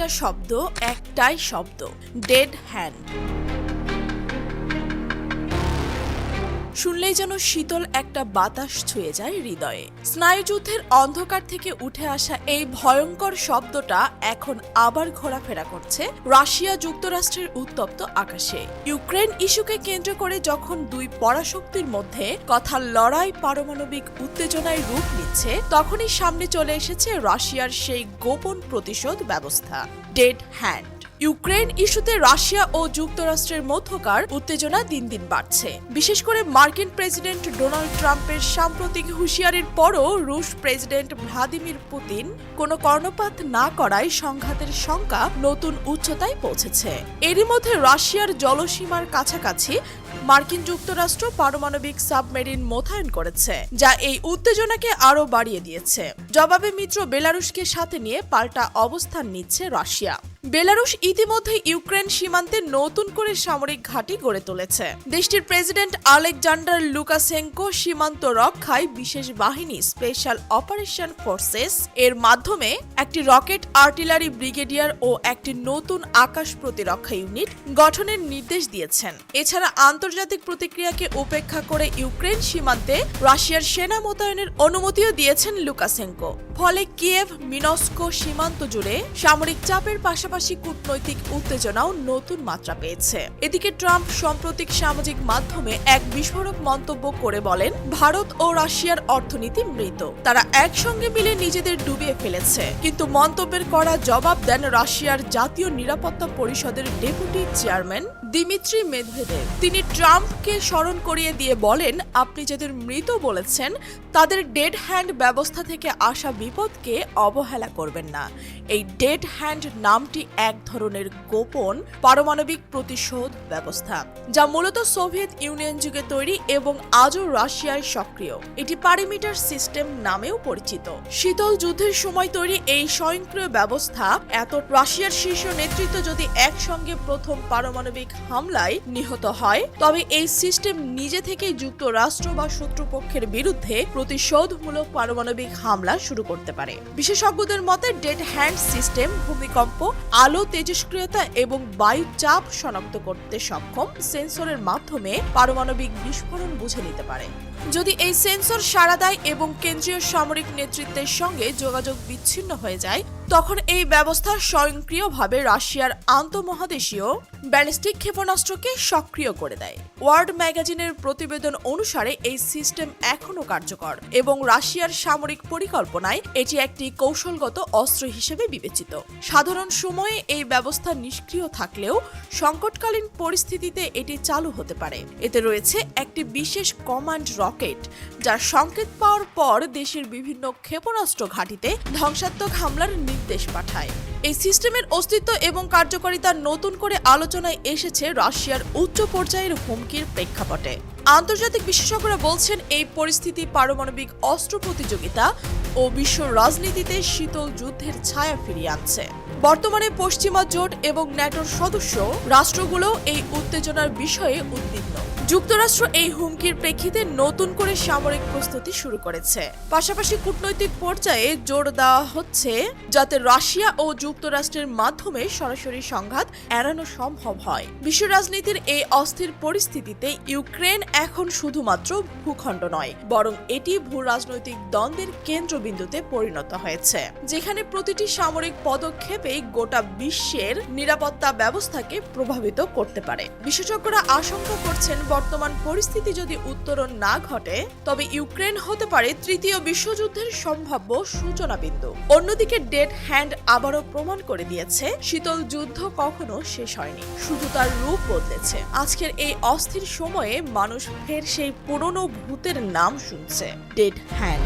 একটা শব্দ একটাই শব্দ ডেড হ্যান্ড শুনলেই যেন শীতল একটা বাতাস ছুঁয়ে যায় হৃদয়ে। স্নায়ুযুদ্ধের অন্ধকার থেকে উঠে আসা এই ভয়ঙ্কর শব্দটা এখন আবার ঘোরাফেরা করছে রাশিয়া যুক্তরাষ্ট্রের উত্তপ্ত আকাশে। ইউক্রেন ইস্যুকে কেন্দ্র করে যখন দুই পরাশক্তির মধ্যে কথার লড়াই পারমাণবিক উত্তেজনায় রূপ নিচ্ছে, তখনই সামনে চলে এসেছে রাশিয়ার সেই গোপন প্রতিশোধ ব্যবস্থা। Dead hand. ইউক্রেন ইস্যুতে রাশিয়া ও যুক্তরাষ্ট্রের মধ্যকার উত্তেজনা দিন দিন বাড়ছে। বিশেষ করে মার্কিন প্রেসিডেন্ট ডোনাল্ড ট্রাম্পের সাম্প্রতিক হুঁশিয়ারির পরও রুশ প্রেসিডেন্ট ভ্লাদিমির পুতিন কোনো কর্ণপাত না করায় সংঘাতের শঙ্কা নতুন উচ্চতায় পৌঁছেছে। এরই মধ্যে রাশিয়ার জলসীমার কাছাকাছি মার্কিন যুক্তরাষ্ট্র পারমাণবিক সাবমেরিন মোতায়েন করেছে, যা এই উত্তেজনাকে আরও বাড়িয়ে দিয়েছে। জবাবে মিত্র বেলারুশকে সাথে নিয়ে পাল্টা অবস্থান নিচ্ছে রাশিয়া। বেলারুশ ইতিমধ্যে ইউক্রেন সীমান্তে নতুন করে সামরিক ঘাঁটি গড়ে তুলেছে। দেশটির প্রেসিডেন্ট আলেকজান্ডার লুকাসেঙ্কো সীমান্ত রক্ষায় বিশেষ বাহিনী স্পেশাল অপারেশন ফোর্সেস এর মাধ্যমে একটি রকেট আর্টিলারি ব্রিগেডিয়ার ও একটি নতুন আকাশ প্রতিরক্ষা ইউনিট গঠনের নির্দেশ দিয়েছেন। এছাড়া আন্তর্জাতিক প্রতিক্রিয়াকে উপেক্ষা করে ইউক্রেন সীমান্তে রাশিয়ার সেনা মোতায়েনের অনুমতিও দিয়েছেন লুকাসেঙ্কো। ফলে কিয়েভ মিনস্কো সীমান্ত জুড়ে সামরিক চাপের পাশাপাশি কূটনৈতিক উত্তেজনাও নতুন মাত্রা পেয়েছে। এদিকে ট্রাম্প সাম্প্রতিক সামাজিক মাধ্যমে এক বিস্ফোরক মন্তব্য করে বলেন, ভারত ও রাশিয়ার অর্থনীতি মৃত। তারা একসঙ্গে মিলে নিজেদের ডুবিয়ে ফেলেছে। কিন্তু মন্তব্যের করা জবাব দেন রাশিয়ার জাতীয় নিরাপত্তা পরিষদের ডেপুটি চেয়ারম্যান দিমিত্রি মেদভেদেব। তিনি ট্রাম্পকে স্মরণ করিয়ে দিয়ে বলেন, আপনি যাদের মৃত বলেছেন, তাদের ডেড হ্যান্ড ব্যবস্থা থেকে আসা বিপদকে অবহেলা করবেন না। এই ডেড হ্যান্ড নামটি এক ধরনের গোপন পারমাণবিক প্রতিশোধ ব্যবস্থা, যা মূলত সোভিয়েত ইউনিয়ন যুগে তৈরি এবং আজও রাশিয়ায় সক্রিয়। এটি পারিমিটার সিস্টেম নামেও পরিচিত। শীতল যুদ্ধের সময় তৈরি এই স্বয়ংক্রিয় ব্যবস্থা, এত রাশিয়ার শীর্ষ নেতৃত্ব যদি একসঙ্গে প্রথম পারমাণবিক হামলায় নিহত হয়। তবে এই সিস্টেম নিজে থেকেই যুক্তরাষ্ট্র বা শত্রুপক্ষের বিরুদ্ধে প্রতিশোধমূলক পারমাণবিক হামলা শুরু করতে পারে। বিশেষজ্ঞদের মতে, ডেড হ্যান্ড সিস্টেম ভূমিকম্প, আলো তেজস্ক্রিয়তা এবং বায়ু চাপ শনাক্ত করতে সক্ষম সেন্সরের মাধ্যমে পারমাণবিক বিস্ফোরণ বুঝে নিতে পারে। যদি এই সেন্সর সাড়া দেয় এবং কেন্দ্রীয় সামরিক নেতৃত্বের সঙ্গে যোগাযোগ বিচ্ছিন্ন হয়ে যায় তখন এই ব্যবস্থা স্বয়ংক্রিয়ভাবে রাশিয়ার আন্তঃমহাদেশীয় ব্যালিস্টিক ক্ষেপণাস্ত্রকে সক্রিয় করে দেয়। ওয়ার্ল্ড ম্যাগাজিনের প্রতিবেদন অনুসারে এই সিস্টেম এখনও কার্যকর এবং রাশিয়ার সামরিক পরিকল্পনায় এটি একটি কৌশলগত অস্ত্র হিসেবে বিবেচিত। সাধারণ সময়ে এই ব্যবস্থা নিষ্ক্রিয় থাকলেও সংকটকালীন পরিস্থিতিতে এটি চালু হতে পারে। এতে রয়েছে একটি বিশেষ কমান্ড রকেট, যার সংকেত পাওয়ার পর দেশের বিভিন্ন ক্ষেপণাস্ত্র ঘাঁটিতে ধ্বংসাত্মক হামলার নির্দেশ পাঠায়। এই সিস্টেমের অস্তিত্ব এবং কার্যকারিতা নতুন করে আলোচনায় এসেছে রাশিয়ার উচ্চ পর্যায়ের হুমকির প্রেক্ষাপটে। আন্তর্জাতিক বিশেষজ্ঞরা বলছেন, এই পরিস্থিতি পারমাণবিক অস্ত্র প্রতিযোগিতা ও বিশ্ব রাজনীতিতে শীতল যুদ্ধের ছায়া ফিরিয়ে আনছে। বর্তমানে পশ্চিমা জোট এবং ন্যাটোর সদস্য রাষ্ট্রগুলো এই উত্তেজনার বিষয়ে উদ্বিগ্ন। যুক্তরাষ্ট্র এই হুমকির প্রেক্ষিতে নতুন করে সামরিক প্রস্তুতি শুরু করেছে। পাশাপাশি কূটনৈতিক পর্যায়ে জোর দেওয়া হচ্ছে যাতে রাশিয়া ও যুক্তরাষ্ট্রের মাধ্যমে সরাসরি সংঘাত এড়ানো সম্ভব হয়। বিশ্ব রাজনীতির এই অস্থির পরিস্থিতিতে ইউক্রেন এখন শুধুমাত্র ভূখণ্ড নয়, বরং এটি ভূ রাজনৈতিক দ্বন্দ্বের কেন্দ্রবিন্দুতে পরিণত হয়েছে, যেখানে প্রতিটি সামরিক পদক্ষেপে গোটা বিশ্বের নিরাপত্তা ব্যবস্থাকে প্রভাবিত করতে পারে। বিশেষজ্ঞরা আশঙ্কা করছেন বর্তমান পরিস্থিতি যদি উত্তরণ না ঘটে, তবে ইউক্রেন হতে পারে তৃতীয় বিশ্বযুদ্ধের সম্ভাব্য সূচনা বিন্দু অন্যদিকে ডেড হ্যান্ড আবারও প্রমাণ করে দিয়েছে, শীতল যুদ্ধ কখনো শেষ হয়নি। শুধু তার রূপ বদলেছে। আজকের এই অস্থির সময়ে মানুষ ফের সেই পুরনো ভূতের নাম শুনছে, ডেড হ্যান্ড।